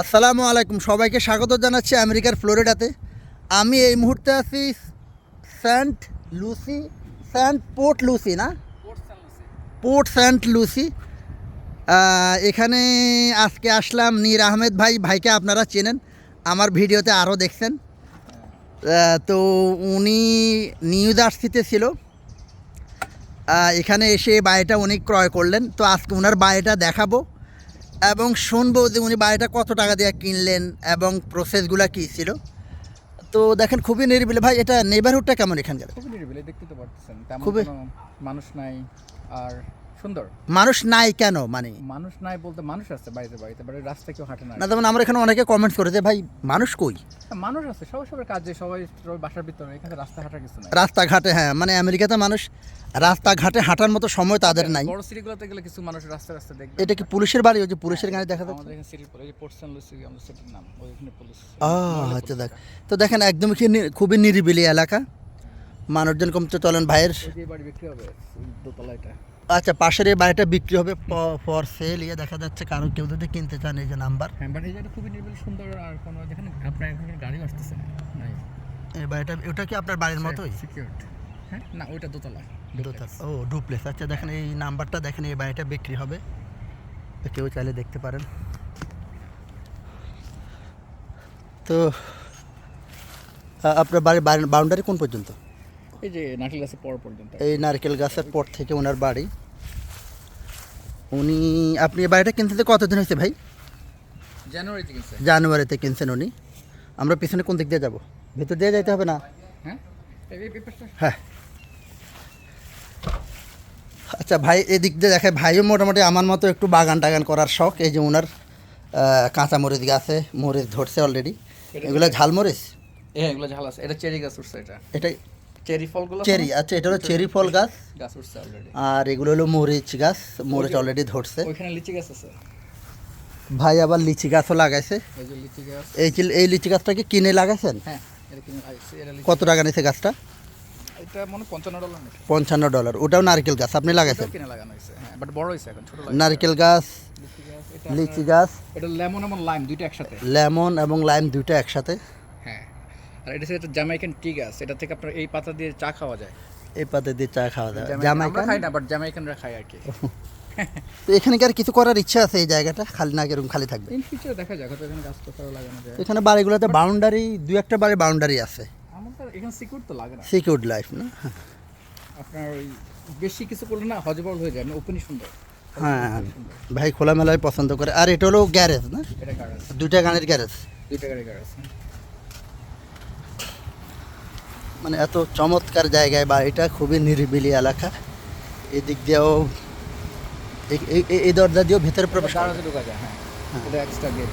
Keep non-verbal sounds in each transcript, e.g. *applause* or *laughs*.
আসসালামু আলাইকুম, সবাইকে স্বাগত জানাচ্ছি আমেরিকার ফ্লোরিডাতে। আমি এই মুহূর্তে আছি Saint Lucie, Saint Port Lucie না? Port Saint Lucie. এখানে আজকে আসলাম নীর আহমেদ ভাই, ভাইকে আপনারা চেনেন, আমার ভিডিওতে আরও দেখছেন। তো উনি নিউ জার্সিতে ছিল। এখানে এসে বাড়িটা উনি ক্রয় করলেন। তো আজকে ওনার বাড়িটা দেখাবো। এবং শুনব যে উনি বাড়িটা কত টাকা দিয়ে কিনলেন এবং প্রসেসগুলো কী ছিল। তো দেখেন খুবই নিরিবিলি। ভাই এটা নেবারহুডটা কেমন এখানকার? খুবই নিরিবিলি দেখতে তো পারতেছেন। তেমন খুবই- মানুষ নাই। আর সুন্দর। মানুষ নাই কেন? মানে মানুষ নাই বলতে মানুষ আছে বাড়িতে বাড়িতে বাড়ির রাস্তা কেউ হাঁটে না। না যেমন আমরা এখানে অনেকে কমেন্টস করে যে ভাই মানুষ কই? হ্যাঁ, মানুষ আছে সবাই সবার কাজে সবাই সবাই বাসার ভিতরে এখানে রাস্তা হাঁটার কিছু নাই। রাস্তাঘাটে হ্যাঁ মানে আমেরিকাতে মানুষ রাস্তাঘাটে হাঁটার মতো সময় তাদের নাই। বড় সিটিগুলোতে গেলে কিছু মানুষ রাস্তা রাস্তা দেখবে। এটা কি পুলিশের বাড়ি? ওই যে পুলিশের গাড়ি দেখা যাচ্ছে? আমাদের এখানে সিটির পরে যে পোর্ট সেন্ট লুসি আমাদের সিটির নাম ওইখানে পুলিশ। আহ আচ্ছা দেখ। তো দেখেন একদমই কি খুবই নিরিবিলি এলাকা। মানুষজন কমতে চলেন ভাইয়ের। বাড়ি বিক্রি হবে দোতলা এটা। আচ্ছা পাশের এই বাড়িটা বিক্রি হবে ফর সেল ইয়ে দেখা যাচ্ছে কারও কেউ যদি কিনতে চান এই যে নাম্বার হ্যাঁ বাট এই জায়গাটা খুবই নিরিবিলি সুন্দর আর কোনো যেখানে আপনার এখানে গাড়ি আসতেছে না। এই বাড়িটা ওটা কি আপনার বাড়ির মতোই? সিকিউরড হ্যাঁ না ওইটা দোতলা। দোতলা। ও ডুপ্লেস আচ্ছা দেখেন এই নাম্বারটা দেখেন এই বাড়িটা বিক্রি হবে। তো কেউ চাইলে দেখতে পারেন। তো আপনার বাড়ির বাউন্ডারি কোন পর্যন্ত? এই যে নারকেল গাছের পর পর্যন্ত। এই নারকেল গাছের পর থেকে ওনার বাড়ি। উনি আপনি বাড়িটা কিনতে তো কতদিন হয়েছে ভাই? জানুয়ারিতে জানুয়ারিতে কিনছেন উনি। আমরা পিছনে কোন দিক দিয়ে যাব? ভিতর দিয়ে যাইতে হবে না? হ্যাঁ? হ্যাঁ। আচ্ছা ভাই এদিক দিয়ে দেখে ভাইও মোটামুটি আমার মতো একটু বাগান টাগান করার শখ। এই যে ওনার কাঁচা মরিচ গাছে মরিচ ধরছে অলরেডি এগুলো ঝালমরিচ? হ্যাঁ এগুলো ঝাল আছে। এটা চেরি গাছ উঠছে এটা। এটাই চেরি ফলগুলো চেরি আচ্ছা এটা হলো চেরি ফল গাছ। গাছ। উঠছে অলরেডি আর এগুলো হলো মরিচ গাছ মরিচ অলরেডি ধরছে। ওইখানে লিচি গাছ আছে? ভাই আবার লিচি গাছও লাগাইছে। এই লিচি এই যে- এই লিচি কিনে লাগাইছেন? হ্যাঁ লিচি। কত টাকা নিয়েছে গাছটা? পঞ্চান্ন ডলার ওটাও নারকেল গাছ আপনি লাগাইছেন? কিনে লাগানো হ্যাঁ নারকেল গাছ লিচি গাছ লিচি লেমন এবং লাইম দুইটা একসাথে। লেমন এবং লাইম দুইটা একসাথে। আর এটা হচ্ছে জামাইকান টি গাছ এটা থেকে আপনার এই পাতা দিয়ে চা খাওয়া যায়। এই পাতে দিয়ে চা খাওয়া যায়। জামাইকান- খাই না বাট জামাইকানরা খায় আর কি। *laughs* তো এখানে কি আর কিছু করার ইচ্ছা আছে এই জায়গাটা? খালি না এরকম খালি থাকবে? ইন ফিউচার দেখা যাক হয়তো এখানে গাছ তো লাগানো যায়। এখানে বাড়িগুলোতে বাউন্ডারি দুই একটা বাড়ি বাউন্ডারি আছে। আমার তো এখানে সিকিউর তো লাগে না। সিকিউর লাইফ না? আপনার ওই বেশি কিছু করলে না হজবল হয়ে যায় না ওপেনই সুন্দর। হ্যাঁ ভাই খোলামেলায় পছন্দ করে। আর এটা হলো গ্যারেজ না? দুইটা গানের গ্যারেজ দুইটা গাড়ি গাড়ি আছে মানে এত চমৎকার জায়গায় বাড়িটা খুবই নিরিবিলি এলাকা। এদিক দিয়েও এই- দরজা দিয়েও ভেতরে প্রবেশ করা ঢোকা যায় হ্যাঁ। এটা এক্সট্রা গেট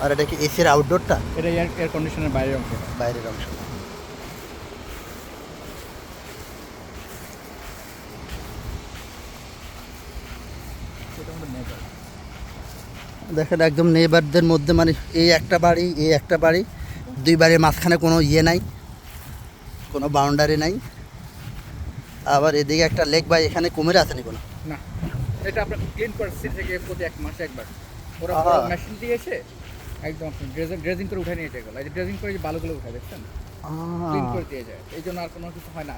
আর এটা কি এসির আউটডোরটা এটা এয়ার এয়ার কন্ডিশনের বাইরের অংশ। বাইরের অংশ। এটা দেখেন একদম নেবারদের মধ্যে মানে এই একটা বাড়ি এই একটা বাড়ি দুই বাড়ির মাঝখানে কোনো ইয়ে নাই। কোনো বাউন্ডারি নাই। আবার এদিকে একটা লেক বাই এখানে কুমির আসেনি কোনো? না এটা আপনার ক্লিন করে থেকে প্রতি এক মাসে একবার। ওরা মেশিন দিয়ে এসে একদম ড্রেজিং ড্রেজিং করে উঠে নিয়ে যায় এগুলো ড্রেজিং করে বালুগুলো উঠে দেখছেন? ক্লিন করে দিয়ে যায়। এই জন্য আর কোনো কিছু হয় না।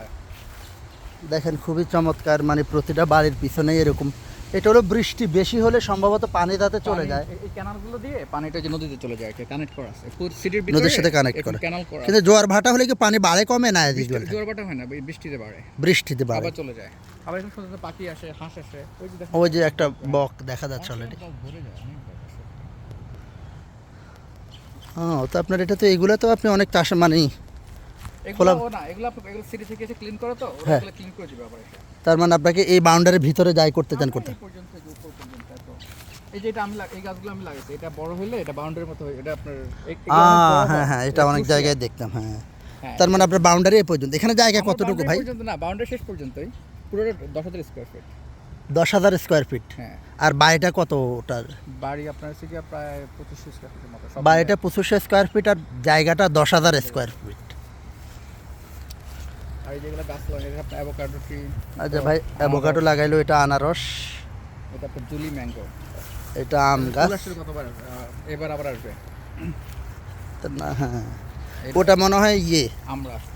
দেখেন খুবই চমৎকার মানে প্রতিটা বাড়ির পিছনে এরকম। এটা হলো বৃষ্টি বেশি হলে সম্ভবত পানি তাতে চলে যায়। এই- ক্যানালগুলো দিয়ে পানিটা যে নদীতে চলে যায় কানেক্ট করা আছে। সিটির ভিতরে নদীর সাথে connect করা। ক্যানাল করা কিন্তু জোয়ার ভাটা হলে কি পানি বাড়ে কমে না এদিক জোয়ার বাটা হয় না বৃষ্টিতে বাড়ে। বৃষ্টিতে বাড়ে। আবার চলে যায়। আবার এখানে ছোট পাখি আসে হাঁস আসে। ওই যে ওই যে একটা বক দেখা যাচ্ছে অলরেডি। হ্যাঁ তো আপনার এটা তো এগুলো তো আপনি অনেক চাষ মানে এগুলো না এগুলো এগুলো সিটি থেকে এসে ক্লিন করে তো ওরা হ্যাঁ। ক্লিন করে দিবে আবার এসে। তার মানে আপনাকে এই বাউন্ডারির ভিতরে যাই করতে চান করতে। এই যে এটা আমি এই গাছগুলো আমি লাগাইছি এটা বড় হলে এটা বাউন্ডারির মতো হয় এটা আপনার হ্যাঁ হ্যাঁ এটা অনেক জায়গায় দেখতাম হ্যাঁ। হ্যাঁ। তার মানে আপনার বাউন্ডারি এই পর্যন্ত। এখানে জায়গা কতটুকু ভাই? পর্যন্ত না বাউন্ডারি শেষ পর্যন্তই। পুরো দশ হাজার স্কোয়ার ফিট দশ হাজার স্কোয়ার ফিট হ্যাঁ। আর বাড়িটা কত ওটার? বাড়ি আপনার হচ্ছে প্রায় পঁচিশশো স্কোয়ার ফিটের মতো বাড়িটা পঁচিশশো স্কোয়ার ফিট আর জায়গাটা দশ হাজার স্কোয়ার ফিট আর যেগুলো গাছ লাগাই এটা অ্যাভোকাডো ট্রি আচ্ছা ভাই অ্যাভোকাডো লাগাইলো এটা আনারস। এটা আপনার জুলি ম্যাঙ্গো। এটা আম গাছ। কতবার এবার আবার আসবে? না হ্যাঁ ওটা মনে হয় ইয়ে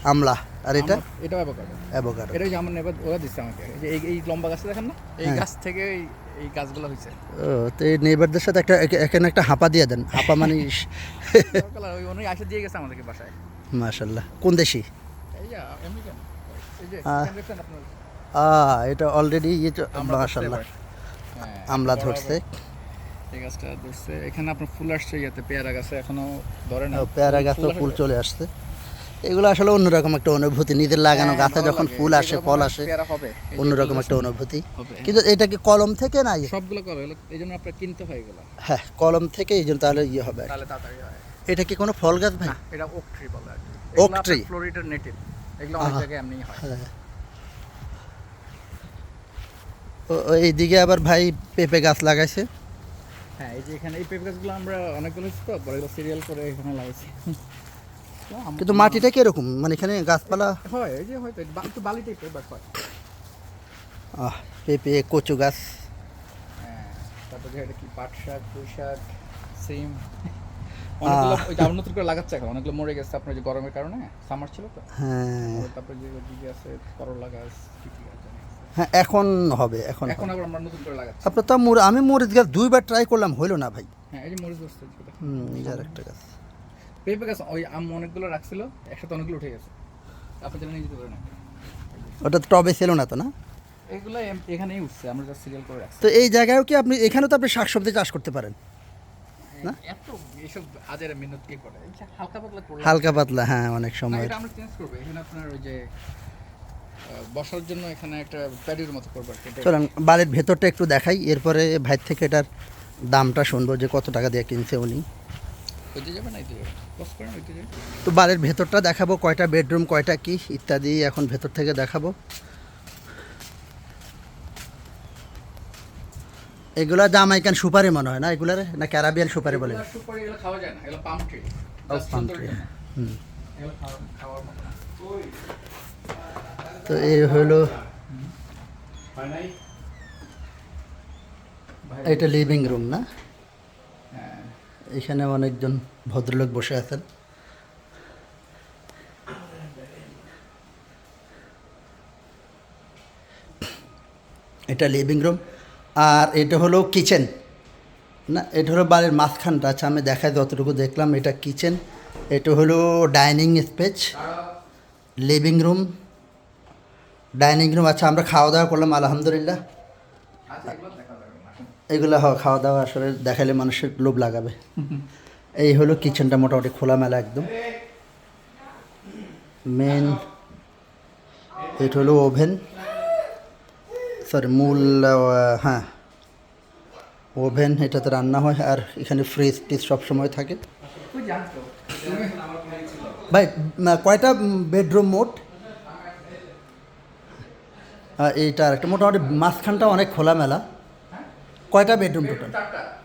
আমলা আর এটা? এটাও অ্যাভোকাডো নেবার ওরা দিচ্ছে আমাকে। এই এই লম্বা গাছটা দেখেন না? এই হ্যাঁ। গাছ থেকে এই- গাছগুলো হয়েছে। ও তো এই নেইবারদের সাথে একটা এখানে একটা হাঁপা দিয়ে দেন। হাঁপা মানে ওই আসে দিয়ে গেছে আমাদেরকে বাসায়। মাশাল্লাহ। কোন দেশি? আপনার আ এটা অলরেডি ইয়ে ধরছে মাশাল্লাহ হ্যাঁ, আমলা ধরছে। আবার এই গাছটা ধরছে। এখানে আপনার ফুল আসছে ইয়াতে পেয়ারা গাছে এখনও ধরে না। পেয়ারা গাছে ফুল চলে আসছে। এগুলো আসলে অন্যরকম একটা অনুভূতি। নিজের লাগানো হ্যাঁ, গাছে যখন ফুল আসে ফল আসে অন্যরকম একটা অনুভূতি। কিন্তু এটা কি কলম থেকে না ইয়ে? সবগুলো এই জন্য আপনার কিনতে হয় এগুলো। হ্যাঁ কলম থেকে এই জন্য তাহলে ইয়ে হবে হয়। এটা কি কোনো ফল গাছ ভাই? এটা ওক ট্রি বলে ফ্লোরিডার নেটিভ এগুলো অনেক। জায়গায় এমনি হয়। এইদিকে আবার ভাই পেঁপে গাছ লাগাইছে। হ্যাঁ এই যে এখানে এই পেঁপে গাছগুলো আমরা অনেকগুলো তো পরে সিরিয়াল করে এখানে লাগাইছি। কিন্তু মাটিটা কীরকম? মানে এখানে গাছপালা? হয় এই যে হয়তো একটু বালি টাইপের বাট হয়। আহ পেঁপে কচু গাছ। হ্যাঁ তারপরে এটা কি পাট শাক পুঁই শাক সিম। অনেকগুলো ওই যে নতুন করে লাগাচ্ছে এখন। অনেকগুলো মরে গেছে আপনার যে গরমের কারণে। সামার ছিল তো? হ্যাঁ। তারপরে যে ওদিকে আছে করলা গাছ। হ্যাঁ এখন হবে এখন এখন হবে। আবার আমরা নতুন করে লাগাচ্ছি। আপনার তো আমি মরিচ গাছ দুইবার ট্রাই করলাম হইল না ভাই। হ্যাঁ এই যে মরিচ বসতে হুম এই যে গাছ। পেঁপে গাছ ওই আম অনেকগুলো রাখছিল একসাথে অনেকগুলো উঠে গেছে। আপনি জানেন নিয়ে যেতে পারেন। ওটা টবে ছিল না তো না? এগুলো এখানেই উঠছে আমরা জাস্ট সিরিয়াল করে রাখছি। তো এই জায়গায়ও কি আপনি এখানেও তো আপনি শাকসবজি চাষ করতে পারেন? না? এত এইসব আজের মিনত কে করে? এই যে হালকা পাতলা হ্যাঁ অনেক সময়। আমরা চেঞ্জ করব। এখানে আপনার ওই যে বসার জন্য এখানে একটা প্যাডির মতো করব চলেন বাড়ির ভেতরটা একটু দেখাই। এরপরে ভাই থেকে এটার দামটা শুনব যে কত টাকা দিয়ে কিনছে উনি। তো বাড়ির ভেতরটা দেখাবো কয়টা বেডরুম কয়টা কি ইত্যাদি এখন ভেতর থেকে দেখাবো। এগুলা জামাইকান সুপারি মনে হয় না? এগুলার? না ক্যারাবিয়ান সুপারি বলে? সুপারি এগুলো খাওয়া যায় না। এগুলো পাম ট্রি। ও, palm হুম। এগুলো খাওয়া- খাওয়ার মতো না। তো এই হলো এটা লিভিং রুম না? হ্যাঁ। এখানে অনেকজন ভদ্রলোক বসে আছেন। এটা লিভিং রুম আর এটা হলো কিচেন। না, এটা হলো বাড়ির মাঝখানটা। আচ্ছা আমি দেখাই যতটুকু দেখলাম, এটা কিচেন। এটা হলো dining space, living room, dining room. আচ্ছা আমরা খাওয়া দাওয়া করলাম, আলহামদুলিল্লাহ। এগুলো খাওয়া দাওয়া আসলে দেখালে মানুষের লোভ লাগাবে। এই হলো কিচেনটা মোটামুটি খোলামেলা একদম। মেন এটা হলো ওভেন। সরি মূল হ্যাঁ। ওভেন এটাতে রান্না হয় আর এখানে ফ্রিজ টিজ সবসময় থাকে। ভাই কয়টা বেডরুম মোট? এইটা আর একটা মোটামুটি মাঝখানটা অনেক খোলামেলা। কয়টা বেডরুম টোটাল?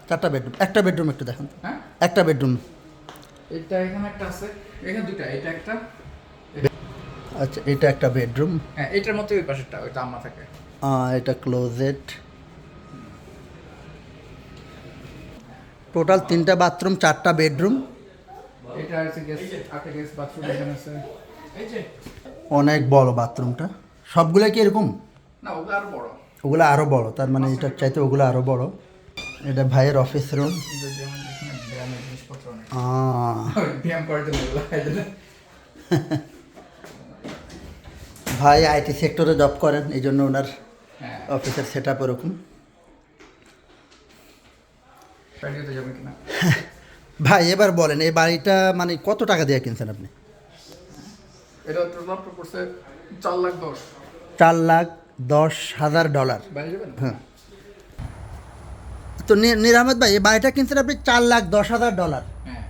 চারটা বেডরুম। একটা বেডরুম একটু দেখেন। হ্যাঁ। একটা বেডরুম। এটা এখানে একটা আছে। এখানে দুটা এটা একটা। আচ্ছা এটা একটা বেডরুম। হ্যাঁ এটার মতো ওই পাশেরটা ওইটা আম্মা থাকে এটা ক্লোজেট টোটাল তিনটা বাথরুম চারটা বেডরুম এটা আছে গেস্ট বাথরুম এখানে আছে। অনেক বড় বাথরুমটা সবগুলো কি এরকম? না ওগুলো আরও বড়। ওগুলো আরও বড় তার মানে এটার চাইতে ওগুলো আরও বড়। এটা ভাইয়ের অফিস রুম *laughs* ভাই আইটি সেক্টরে জব করেন এই জন্য ওনার হ্যাঁ অফিসের সেট আপ ওরকম ভাই এবার বলেন এই বাড়িটা মানে কত টাকা দিয়ে কিনছেন আপনি? এটা টোটাল পড়ছে চার লাখ দশ। চার লাখ দশ হাজার ডলার। হ্যাঁ। তো নিরামত ভাই এই বাড়িটা কিনছেন আপনি চার লাখ দশ হাজার ডলার। হ্যাঁ।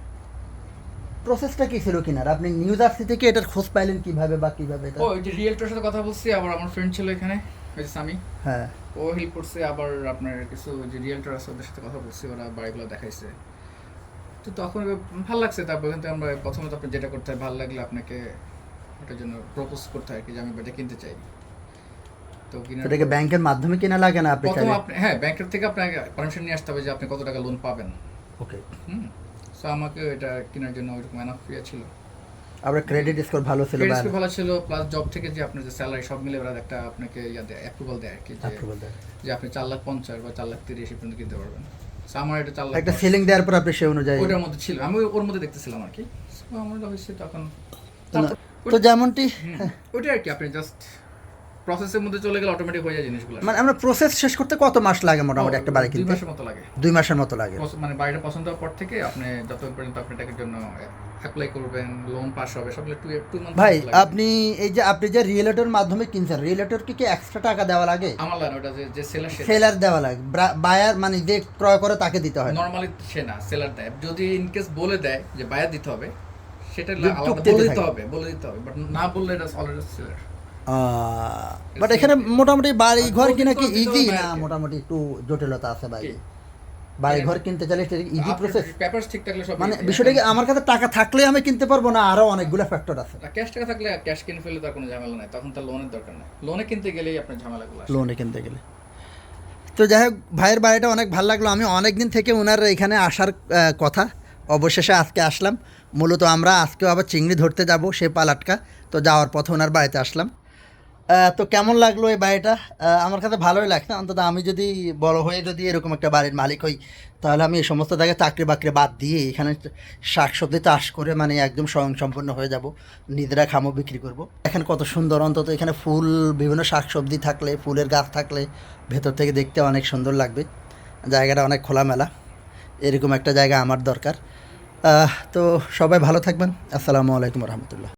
প্রসেসটা কি ছিল কিনার? আপনি নিউ জার্সি থেকে এটার খোঁজ পাইলেন কীভাবে বা কীভাবে ও যে রিয়েলটার সাথে কথা বলছি আবার আমার ফ্রেন্ড ছিল এখানে। ওই যে সামি হ্যাঁ। ও হেল্প করছে আবার আপনার কিছু যে রিয়েলটার আছে ওদের সাথে কথা বলছি ওরা বাড়িগুলো দেখাইছে। তো তখন ভালো লাগছে তারপর কিন্তু আমরা প্রথমে আপনি যেটা করতে হয় ভালো লাগলে আপনাকে ওটার জন্য প্রপোজ করতে হয় কি যে আমি এটা কিনতে চাই। তো এটাকে ব্যাংকের মাধ্যমে কিনা লাগে না আপনি প্রথম আপনি হ্যাঁ ব্যাংকের থেকে আপনাকে পারমিশন নিয়ে আসতে হবে যে আপনি কত টাকা লোন পাবেন। ওকে হুম সো আমাকে এটা কেনার জন্য ওইরকম এনাফ ইয়ে ছিল। আপনার ক্রেডিট স্কোর ভালো ছিল ক্রেডিট স্কোর ভালো ছিল প্লাস জব থেকে যে আপনার যে স্যালারি সব মিলে ওরা একটা আপনাকে ইয়া দেয় অ্যাপ্রুভাল দেয় আর কি যে approval দেয়। যে আপনি চার লাখ পঞ্চাশ বা চার লাখ তিরিশ পর্যন্ত কিনতে পারবেন আমার এটা চার লাখ একটা। সিলিং দেওয়ার পর আপনি সে অনুযায়ী ওটার মধ্যে ছিল আমি ওর মধ্যে দেখতেছিলাম আর কি আমার তখন তো যেমনটি ওটাই ওইটাই আর কি আপনি জাস্ট প্রসেসের মধ্যে চলে গেলে অটোমেটিক হয়ে যায় জিনিসগুলো। মানে আমরা প্রসেস শেষ করতে কত মাস লাগে মোটামুটি একটা বাড়ি দুই মাসের মতো লাগে। দুই মাসের মতো লাগে। মানে বাড়িটা পছন্দ হওয়ার পর থেকে আপনি যত পর্যন্ত আপনি এটার জন্য অ্যাপ্লাই করবেন লোন পাস হবে সবগুলো টু টু মান্থ ভাই আপনি এই যে আপনি যে রিয়েলেটর মাধ্যমে কিনছেন কি কি এক্সট্রা টাকা দেওয়া লাগে? আমার লাগে ওটা যে যে সেলার সেলার দেওয়া লাগে। বায়ার মানে যে ক্রয় করে তাকে দিতে হয়। নরমালি সে না সেলার দেয়। যদি ইন কেস বলে দেয় যে বায়ার দিতে হবে সেটা আলাদা বলে দিতে হবে বলে দিতে হবে। বাট না বললে এটা অলরেডি সেলার বাট এখানে মোটামুটি বাড়ি ঘর কিনা কি ইজি না মোটামুটি একটু জটিলতা আছে ভাই? বাড়ি ঘর কিনতে চাইলে ইজি প্রসেস পেপারস ঠিক থাকলে সব মানে বিষয়টা কি আমার কাছে টাকা থাকলে আমি কিনতে পারব না আরও অনেকগুলো ফ্যাক্টর আছে? ক্যাশ টাকা থাকলে ক্যাশ কিনে ফেললে তার কোনো ঝামেলা নাই তখন তার লোনের দরকার নাই। লোনে কিনতে গেলেই আপনার ঝামেলাগুলো লোনে কিনতে গেলে। তো যাই হোক ভাইয়ের বাড়িটা অনেক ভালো লাগল। আমি অনেক দিন থেকে ওনার এখানে আসার কথা। অবশেষে আজকে আসলাম। মূলত আমরা আজকেও আবার চিংড়ি ধরতে যাব সে পালাটকা তো যাওয়ার পথে ওনার বাড়িতে আসলাম। তো কেমন লাগল এই বাড়িটা? আমার কাছে ভালোই লাগছে। অন্তত আমি যদি বড় হয়ে যদি এরকম একটা বাড়ির মালিক হই, তাহলে আমি এই সমস্ত জায়গায় চাকরি বাকরি বাদ দিয়ে এখানে শাকসবজি চাষ করে মানে একদম স্বয়ংসম্পন্ন হয়ে যাব, নিজেরা খামো বিক্রি করব। এখানে কত সুন্দর অন্তত এখানে ফুল, বিভিন্ন শাকসবজি থাকলে, ফুলের গাছ থাকলে ভেতর থেকে দেখতে অনেক সুন্দর লাগবে। জায়গাটা অনেক খোলামেলা, এরকম একটা জায়গা আমার দরকার। তো সবাই ভালো থাকবেন। আসসালামু আলাইকুম রহমতুল্লাহ।